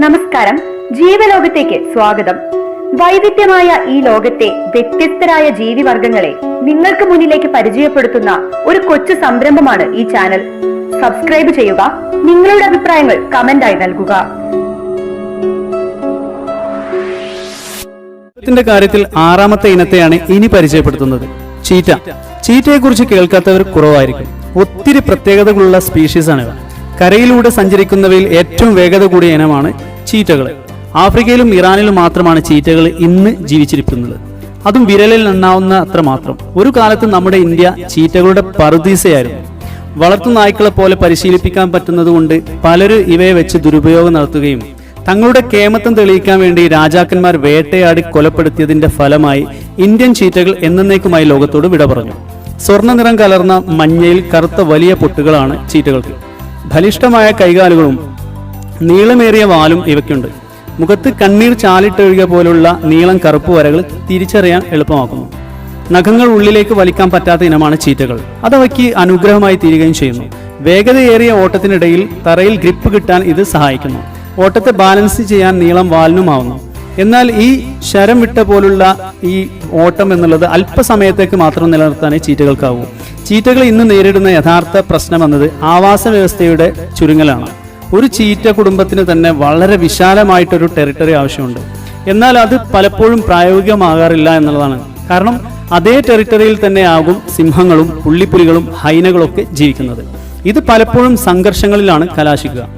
നമസ്കാരം. ജീവലോകത്തേക്ക് സ്വാഗതം. വൈവിധ്യമായ ഈ ലോകത്തെ വ്യത്യസ്തരായ ജീവിവർഗങ്ങളെ നിങ്ങൾക്ക് മുന്നിലേക്ക് പരിചയപ്പെടുത്തുന്ന ഒരു കൊച്ചു സംരംഭമാണ് ഈ ചാനൽ. സബ്സ്ക്രൈബ് ചെയ്യുക നിങ്ങളുടെ അഭിപ്രായങ്ങൾ കമന്റായി നൽകുക. ത്തിന്റെ കാര്യത്തിൽ ആറാമത്തെ ഇനത്തെയാണ് ഇനി പരിചയപ്പെടുത്തുന്നത്. ചീറ്റ. ചീറ്റയെക്കുറിച്ച് കേൾക്കാത്തവർ കുറവായിരിക്കും. ഒത്തിരി പ്രത്യേകതകളുള്ള ആണ് ഇവ കരയിലൂടെ സഞ്ചരിക്കുന്നവയിൽ ഏറ്റവും വേഗത കൂടിയ ഇനമാണ് ചീറ്റകൾ. ആഫ്രിക്കയിലും ഇറാനിലും മാത്രമാണ് ചീറ്റകൾ ഇന്ന് ജീവിച്ചിരിക്കുന്നത്. അതും വിരലിൽ എണ്ണാവുന്ന അത്ര മാത്രം. ഒരു കാലത്ത് നമ്മുടെ ഇന്ത്യ ചീറ്റകളുടെ പറുദീസയായിരുന്നു. വളർത്തു നായ്ക്കളെ പോലെ പരിശീലിപ്പിക്കാൻ പറ്റുന്നതുകൊണ്ട് പലരും ഇവയെ വെച്ച് ദുരുപയോഗം നടത്തുകയും തങ്ങളുടെ കേമത്വം തെളിയിക്കാൻ വേണ്ടി രാജാക്കന്മാർ വേട്ടയാടി കൊലപ്പെടുത്തിയതിന്റെ ഫലമായി ഇന്ത്യൻ ചീറ്റകൾ എന്നേക്കുമായി ലോകത്തോട് വിട പറഞ്ഞു സ്വർണ നിറം കലർന്ന മഞ്ഞയിൽ കറുത്ത വലിയ പൊട്ടുകളാണ് ചീറ്റകൾക്ക്. ബലിഷ്ഠമായ കൈകാലുകളും നീളമേറിയ വാലും ഇവയ്ക്കുണ്ട്. മുഖത്ത് കണ്ണീർ ചാലിട്ടൊഴുക പോലുള്ള നീളം കറുപ്പ് വരകൾ തിരിച്ചറിയാൻ എളുപ്പമാക്കുന്നു. നഖങ്ങൾ ഉള്ളിലേക്ക് വലിക്കാൻ പറ്റാത്ത ഇനമാണ് ചീറ്റകൾ. അതവയ്ക്ക് അനുഗ്രഹമായി തീരുകയും ചെയ്യുന്നു. വേഗതയേറിയ ഓട്ടത്തിനിടയിൽ തറയിൽ ഗ്രിപ്പ് കിട്ടാൻ ഇത് സഹായിക്കുന്നു. ഓട്ടത്തെ ബാലൻസ് ചെയ്യാൻ നീളം വാലിനുമാവുന്നു. എന്നാൽ ഈ ശരം വിട്ട പോലുള്ള ഈ ഓട്ടം എന്നുള്ളത് അല്പസമയത്തേക്ക് മാത്രം നിലനിർത്താനേ ചീറ്റകൾക്കാവൂ. ചീറ്റകൾ ഇന്ന് നേരിടുന്ന യഥാർത്ഥ പ്രശ്നം എന്നത് ആവാസ വ്യവസ്ഥയുടെ ചുരുങ്ങലാണ്. ഒരു ചീറ്റ കുടുംബത്തിന് തന്നെ വളരെ വിശാലമായിട്ടൊരു ടെറിട്ടറി ആവശ്യമുണ്ട്. എന്നാൽ അത് പലപ്പോഴും പ്രായോഗികമാകാറില്ല എന്നുള്ളതാണ്. കാരണം അതേ ടെറിട്ടറിയിൽ തന്നെ ആകും സിംഹങ്ങളും പുള്ളിപ്പുലികളും ഹൈനകളൊക്കെ ജീവിക്കുന്നത്. ഇത് പലപ്പോഴും സംഘർഷങ്ങളിലാണ് കലാശിക്കുക.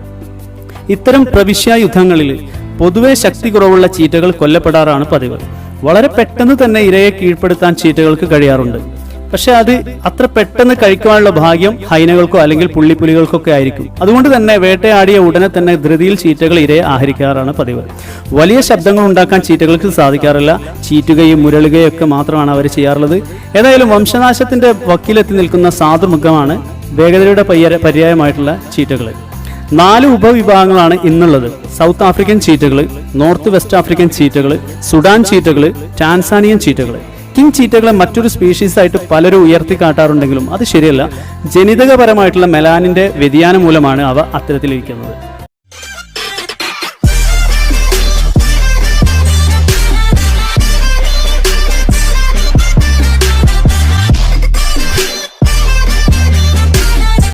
ഇത്തരം പ്രവിശ്യ യുദ്ധങ്ങളിൽ പൊതുവെ ശക്തി കുറവുള്ള ചീറ്റകൾ കൊല്ലപ്പെടാറാണ് പതിവ്. വളരെ പെട്ടെന്ന് തന്നെ ഇരയെ കീഴ്പ്പെടുത്താൻ ചീറ്റകൾക്ക് കഴിയാറുണ്ട്. പക്ഷെ അത് അത്ര പെട്ടെന്ന് കഴിക്കുവാനുള്ള ഭാഗ്യം ഹൈനകൾക്കോ അല്ലെങ്കിൽ പുള്ളിപ്പുലികൾക്കൊക്കെ ആയിരിക്കും. അതുകൊണ്ട് തന്നെ വേട്ടയാടിയ ഉടനെ തന്നെ ധൃതിയിൽ ചീറ്റകൾ ഇരയെ ആഹരിക്കാറാണ് പതിവ്. വലിയ ശബ്ദങ്ങൾ ഉണ്ടാക്കാൻ ചീറ്റകൾക്ക് സാധിക്കാറില്ല. ചീറ്റുകയും മുരളുകയും ഒക്കെ മാത്രമാണ് അവർ ചെയ്യാറുള്ളത്. ഏതായാലും വംശനാശത്തിന്റെ വക്കീലെത്തി നിൽക്കുന്ന സാധുമുഖമാണ് വേഗതയുടെ പര്യായമായിട്ടുള്ള ചീറ്റകൾ നാല് ഉപവിഭാഗങ്ങളാണ് ഇന്നുള്ളത്. സൗത്ത് ആഫ്രിക്കൻ ചീറ്റകൾ നോർത്ത് വെസ്റ്റ് ആഫ്രിക്കൻ ചീറ്റകൾ സുഡാൻ ചീറ്റകൾ ടാൻസാനിയൻ ചീറ്റകൾ കിങ് ചീറ്റകളെ മറ്റൊരു സ്പീഷീസ് ആയിട്ട് പലരും ഉയർത്തി കാട്ടാറുണ്ടെങ്കിലും അത് ശരിയല്ല. ജനിതകപരമായിട്ടുള്ള മെലാനിന്റെ വ്യതിയാനം മൂലമാണ് അവ അത്തരത്തിലിരിക്കുന്നത്.